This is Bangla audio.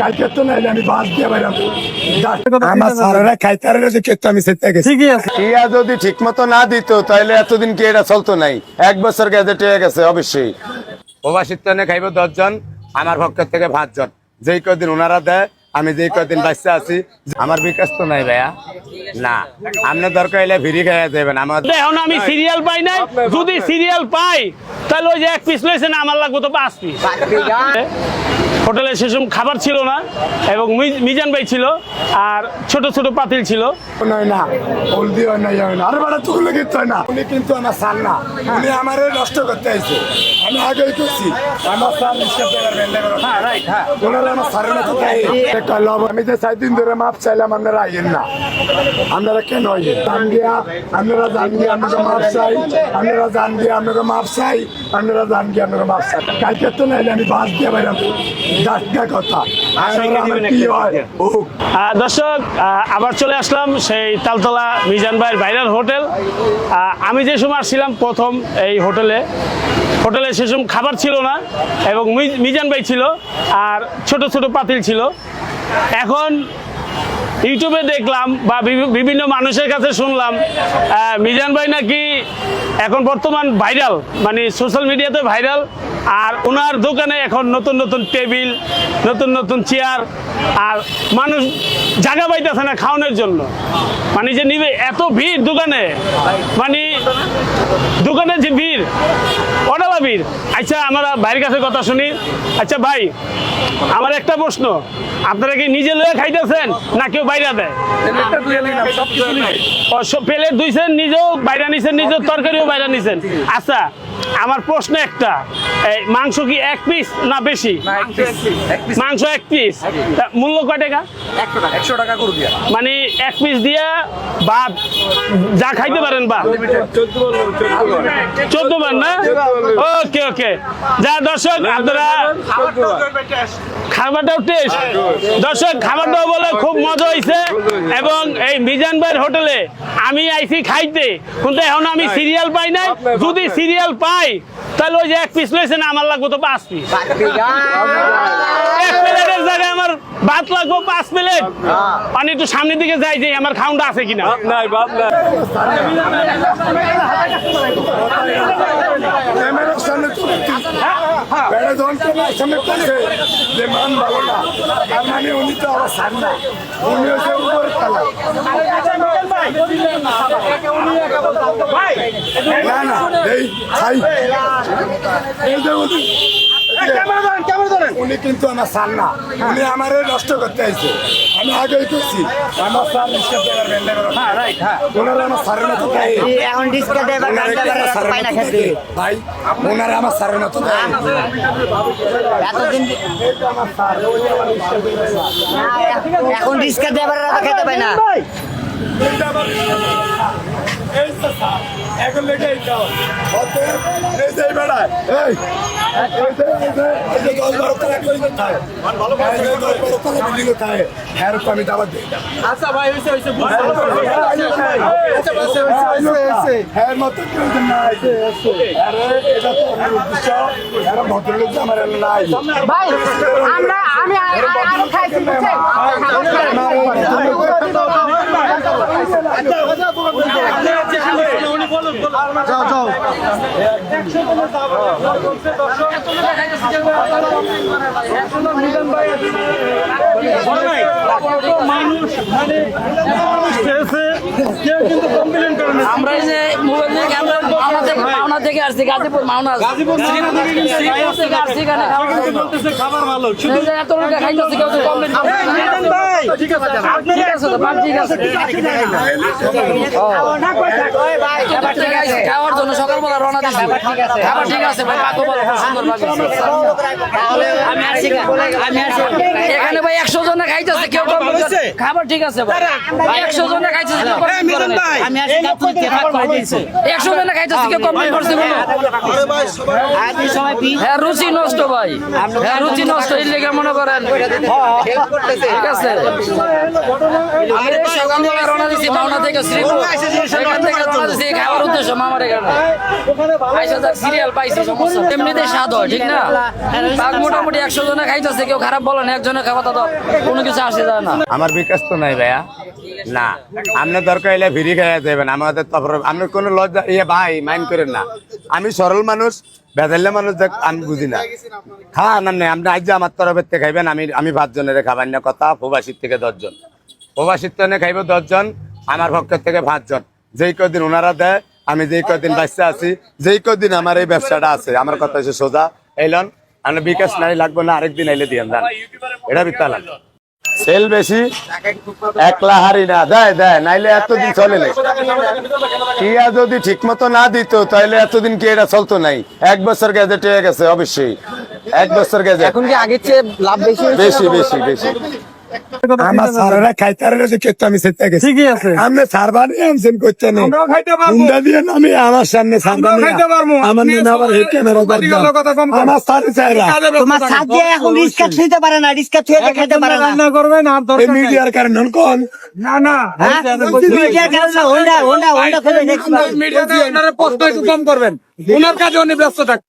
কালকে তো নাইলে আমি বাস দিয়ে বাইরাম আমার সারারা খাইতারে যে কেতো আমি সেটা গেছি। ঠিকই আছে। টিয়া যদি ঠিক মতো না দিত তাহলে এতদিন কি এটা চলতো নাই? এক বছর গ্যাজেট হয়ে গেছে অবশ্যই। প্রবাসিত্বনে খাইব দশজন আমার পক্ষের থেকে পাঁচজন। যেই কদিন ওনারা দেয় আমি যে কদিন বাচ্চা আছি আমার বিকাশ তো নাই ভাইয়া। না। আপনার দরকার হলে ফিরি খাইয়া দেবেন আমার এখন আমি সিরিয়াল পাই নাই। যদি সিরিয়াল পাই তাহলে ওই যে এক পিস লইছে না আমার লাগবে তো পাঁচ পিস হোটেলে সেসব খাবার ছিল না এবং মিজান ভাই ছিল আর ছোট ছোট পাতিল ছিল। নয় না হলদি হয় না ইয়ে হয় না আরে বাড়া তুলে কিন্তু হয় না। উনি কিন্তু আমার সার না। উনি আমারে নষ্ট করতে আইছে। আমি আগেই করছি। আমার সার নিষ্কাপ হ্যাঁ রাইট হ্যাঁ। ওনারা আমার সারের মতো দেয় একটা লব আমি যে চার দিন ধরে মাপ চাইলাম আপনারা আইয়েন না। আপনারা কেন আইয়েন? জান দিয়া আপনারা জান গিয়ে আপনাকে মাপ চাই আপনারা আপনাকে মাপ চাই আপনারা আপনাকে মাপ চাই। কালকে তো নাইলে আমি বাস দিয়ে বাইরাম দাসটা কথা। দর্শক আবার চলে আসলাম সেই তালতলা মিজান ভাইয়ের ভাইরাল হোটেল। আমি যে সময় আসছিলাম প্রথম এই হোটেলে হোটেলে সেসব খাবার ছিল না এবং মিজান ভাই ছিল আর ছোট ছোট পাতিল ছিল। এখন ইউটিউবে দেখলাম বা বিভিন্ন মানুষের কাছে শুনলাম মিজান ভাই নাকি এখন বর্তমান ভাইরাল মানে সোশ্যাল মিডিয়াতে ভাইরাল, আর ওনার দোকানে এখন নতুন নতুন টেবিল, নতুন নতুন চেয়ার আর মানুষ জায়গা পাইতেছে না খাওয়ানোর জন্য। মানে যে নিবে এত ভিড় দোকানে। মানে দোকানে যে ভিড় অডালা ভিড়। আচ্ছা আমরা ভাইয়ের কাছে কথা শুনি। আচ্ছা ভাই আমার একটা প্রশ্ন। আপনারা কি নিজে লয়ে খাইতেছেন না কেউ বাইরে দেয়? প্লেট দুইছেন নিজেও বাইরে নিছেন নিজের তরকারিও বাইরে নিছেন আচ্ছা আমার প্রশ্ন একটা। মাংস কি এক পিস না বেশি? মাংস এক পিস মূল্য কয় টাকা? একশো টাকা। করে দিয়া। মানে এক পিস দিয়া ভাত যা খাইতে পারেন বা। চোদ্দ বার না? ওকে ওকে যা দর্শক আপনারা খাবারটাও টেস্ট দর্শক খাবারটাও বলে খুব মজা হয়েছে এবং এই মিজান ভাইয়ের হোটেলে আমি আইছি খাইতে। কিন্তু এখন আমি সিরিয়াল পাই নাই। যদি সিরিয়াল পাই তাহলে ওই যে এক পিস লইছেন আমার লাগবে তো পাঁচ পিস এক প্লেটের জায়গায় আমার ভাত লাগবো পাঁচ প্লেট। আমি একটু সামনের দিকে যাই যে আমার খাউন্ডা আছে কিনা। মান ভালো না তার মানে উনি তো আবার সার না উনি হচ্ছে উপরে তালা না না এই খাই। এই উনি উনি কিন্তু আমার সার না উনি আমারে নষ্ট করতে আইছে আমি আগেই করছি আমার সার ডিসকাউন্ট দেবার ওনারা আমার সারের না মতো দেয়? ভাই ওনারা আমার সারের মতো দেয় এখন ডিসকাউন্ট দেবার খেতে পাই না এখন লেগে এই দাও। অতএব এই যে এই বেড়ায়, এই, এই যে- এই যে- এই যে দশ বারো তলা building এ থাকে। এই যে দশ বারো তলা building এ থাকে, এর উপর আমি দাবার দিই। এর মতো নাই। এটা তো উদ্দেশ্য। ভদ্রলোক আমার নাই। ভাই আমরা আমি আমি খাইছি আমরা যে মোবাইল থেকে আমরা মাওনা মাওনা থেকে আসছি গাজীপুর মাওনা গাজীপুর থেকে আসছি এখানে খাবার ভালো। শুধু এত লোক খাইতেছে কেউ কমপ্লেন ঠিক আছে ঠিক আছে ঠিক আছে। খাবার ঠিক আছে খাওয়ার জন্য সকালবেলা রওনা দিছি খাবার ঠিক আছে ভাই পাকো ভালো সুন্দর আমি আসছি আমি আসছি এখানে ভাই একশো জন খাইতেছে কেউ খাবার ঠিক আছে। ভাই একশো জনে খাইছে কেউ আমি একশো জনে খাইতেছে কেউ কমপ্লেন করছে হ্যাঁ রুচি নষ্ট ভাই। হ্যাঁ রুচি নষ্ট এই লেগে মনে করেন। ঠিক আছে। সকালবেলা রওনা দিছি মাওনা থেকে শ্রীপুর। সেখান থেকে রওনা দিছি। খাওয়ার উদ্দেশ্য মামার এখানে। আইসা যাক সিরিয়াল পাইছি সমস্যা। এমনিতে স্বাদ হয় ঠিক না? বাঘ মোটামুটি একশো জনে খাইতেছে কেউ খারাপ বলে না একজনে খাওয়া তো কোনো কিছু আসে যায় না। আমার বিকাশ তো নাই ভাইয়া। না আপনি দরকার হলে ভিড়ি খাইয়া দেবেন আমাদের তারপর আপনি কোনো লজ্জা ইয়ে ভাই মাইন্ড করেন না। আমি সরল মানুষ বেদাল্য মানুষ দেখ আমি বুঝি না। খান না আপনি আজ আমার তরফের থেকে খাইবেন আমি আমি পাঁচজনের খাবার না কথা প্রবাসীর থেকে দশজন। প্রবাসীর থেকে খাইব দশজন আমার পক্ষের থেকে পাঁচজন। যেই কদিন ওনারা দেয় আমি যেই কদিন বাচ্চা আছি যেই কদিন আমার এই ব্যবসাটা আছে আমার কথা হচ্ছে সোজা। এলন আমি বিকাশ নাই লাগবে না আরেকদিন আইলে দিয়ে এটা বিত্তালাম সেল বেশি একলা হারি না। দেয় দেয় নাইলে এতদিন চলে নাই। টিয়া যদি ঠিক মতো না দিত তাহলে এতদিন কি এটা চলতো নাই? এক বছর গেজে হয়ে গেছে অবশ্যই। এক বছর গেজে এখন কি আগের চেয়ে লাভ বেশি বেশি বেশি বেশি। আমার সারারা খাইতারে দেখে আমি সেটা গেছি। ঠিকই আছে। আপনি সারবানি আনছেন করছেন আমরাও খাইতে হুন্ডা দিয়ে আমি আমার সামনে সারবানি আমার আপনি আবার হেড ক্যামেরা পার্টিকুলার কথা কম করেন। আমার সারি চাইরা তোমার সাথ দিয়ে এখন রিস্কা ছুঁইতে পারে না রিস্কা ছুঁয়ে খেতে পারে না। রান্না করবেন আর দরকার মিডিয়ার কারণে কোন? না না হ্যাঁ? মিডিয়ার কারণে হোন্ডা হোন্ডা হোন্ডা খুলে মিডিয়াতে একটু কম করবেন। ওনার কাজে উনি ব্যস্ত থাক।